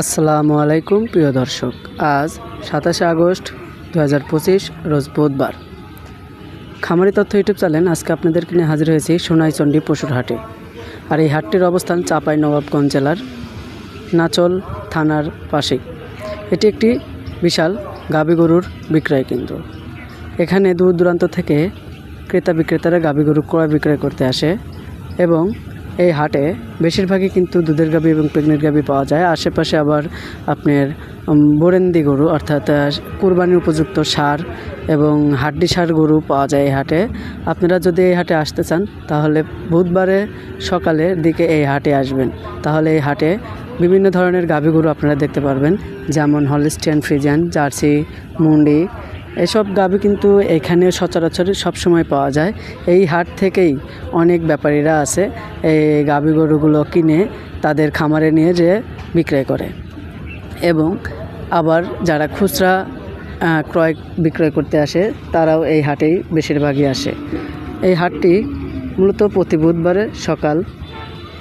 আসসালামু আলাইকুম, প্রিয় দর্শক। আজ সাতাশে আগস্ট দু হাজার পঁচিশ, রোজ বুধবার। খামারি তথ্য ইউটিউব চ্যানেল আজকে আপনাদেরকে নিয়ে হাজির হয়েছি সোনাইচন্ডী পশুর হাটে। আর এই হাটটির অবস্থান চাপাই নবাবগঞ্জ জেলার নাচল থানার পাশেই এটি একটি বিশাল গরুর বিক্রয় কেন্দ্র। এখানে দূর দূরান্ত থেকে ক্রেতা বিক্রেতারা গরু ক্রয় বিক্রয় করতে আসে এবং এই হাটে বেশিরভাগই কিন্তু দুধের গাবি এবং প্রেগনেন্ট গাবি পাওয়া যায়। আশেপাশে আবার আপনার বোরেন্দি গরু অর্থাৎ কুরবানির উপযুক্ত সার এবং হাড্ডি সার গরু পাওয়া যায় এই হাটে। আপনারা যদি এই হাটে আসতে চান, তাহলে বুধবারে সকালের দিকে এই হাটে আসবেন। তাহলে এই হাটে বিভিন্ন ধরনের গাভী গরু আপনারা দেখতে পারবেন, যেমন হলিস্টিয়ান ফ্রিজিয়ান, জার্সি, মুন্ডি এসব গাভী কিন্তু এখানে সচরাচর সবসময় পাওয়া যায়। এই হাট থেকেই অনেক ব্যাপারীরা আছে, এই গাভী গরুগুলো কিনে তাদের খামারে নিয়ে যেয়ে বিক্রয় করে। এবং আবার যারা খুচরা ক্রয় বিক্রয় করতে আসে, তারাও এই হাটেই বেশিরভাগই আসে। এই হাটটি মূলত প্রতি বুধবারে সকাল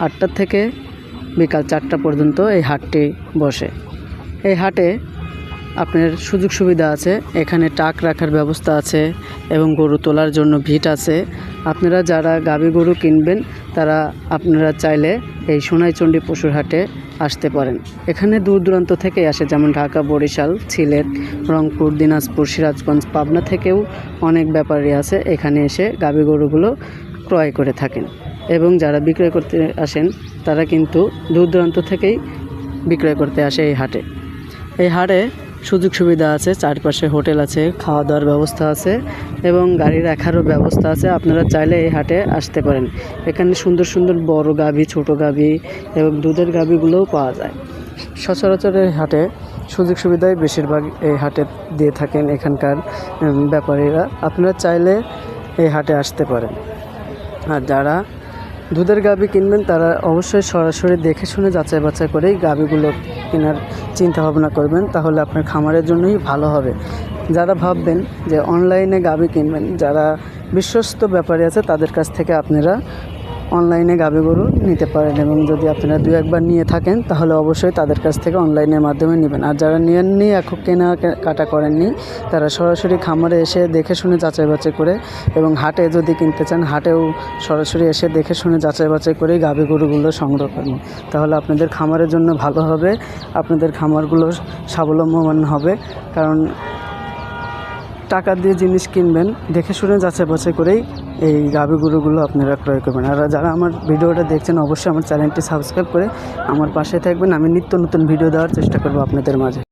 আটটা থেকে বিকাল চারটা পর্যন্ত এই হাটটি বসে। এই হাটে আপনার সুযোগ সুবিধা আছে, এখানে টাক রাখার ব্যবস্থা আছে এবং গরু তোলার জন্য ভিট আছে। আপনারা যারা গাভী গরু কিনবেন, তারা আপনারা চাইলে এই সোনাইচণ্ডী পশুর হাটে আসতে পারেন। এখানে দূর দূরান্ত থেকে আসে, যেমন ঢাকা, বরিশাল, সিলেট, রংপুর, দিনাজপুর, সিরাজগঞ্জ, পাবনা থেকেও অনেক ব্যাপারী আছে। এখানে এসে গাভী গরুগুলো ক্রয় করে থাকেন। এবং যারা বিক্রয় করতে আসেন, তারা কিন্তু দূর দূরান্ত থেকেই বিক্রয় করতে আসে এই হাটে। এই হাটে সুযোগ সুবিধা আছে, চারপাশে হোটেল আছে খাওয়া দাওয়ার ব্যবস্থা আছে এবং গাড়ি রাখারও ব্যবস্থা আছে। আপনারা চাইলে এই হাটে আসতে পারেন। এখানে সুন্দর সুন্দর বড় গাভী, ছোট গাভী এবং দুধের গাভীগুলোও পাওয়া যায়। সচরাচর এই হাটে সুযোগ সুবিধাই বেশিরভাগ এই হাটে দিয়ে থাকেন এখানকার ব্যাপারীরা। আপনারা চাইলে এই হাটে আসতে পারেন। আর যারা দুধের গাভী কিনবেন, তারা অবশ্যই সরাসরি দেখে শুনে যাচাই বাছাই করেই গাভীগুলো কেনার চিন্তা ভাবনা করবেন, তাহলে আপনার খামারের জন্যই ভালো হবে। যারা ভাববেন যে অনলাইনে গাভী কিনবেন, যারা বিশ্বস্ত ব্যাপারে আছে, তাদের কাছ থেকে আপনারা অনলাইনে গাভী গরু নিতে পারেন এবং যদি আপনারা দু একবার নিয়ে থাকেন, তাহলে অবশ্যই তাদের কাছ থেকে অনলাইনের মাধ্যমে নেবেন। আর যারা নেননি এখন কেনা কাটা করেননি, তারা সরাসরি খামারে এসে দেখে শুনে যাচাই বাছাই করে এবং হাটে যদি কিনতে চান, হাটেও সরাসরি এসে দেখে শুনে যাচাই বাছাই করেই গাভী গরুগুলো সংগ্রহ করেন। তাহলে আপনাদের খামারের জন্য ভালো হবে, আপনাদের খামারগুলো স্বাবলম্বন হবে, কারণ টাকা দিয়ে জিনিস কিনবেন, দেখে শুনে যাচাই বাছাই করেই এই গাভী গরুগুলো আপনারা ক্রয় করবেন। আর যারা আমার ভিডিওটা দেখছেন, অবশ্যই আমার চ্যানেলটি সাবস্ক্রাইব করে আমার পাশে থাকবেন। আমি নিত্য নতুন ভিডিও দেওয়ার চেষ্টা করব আপনাদের মাঝে।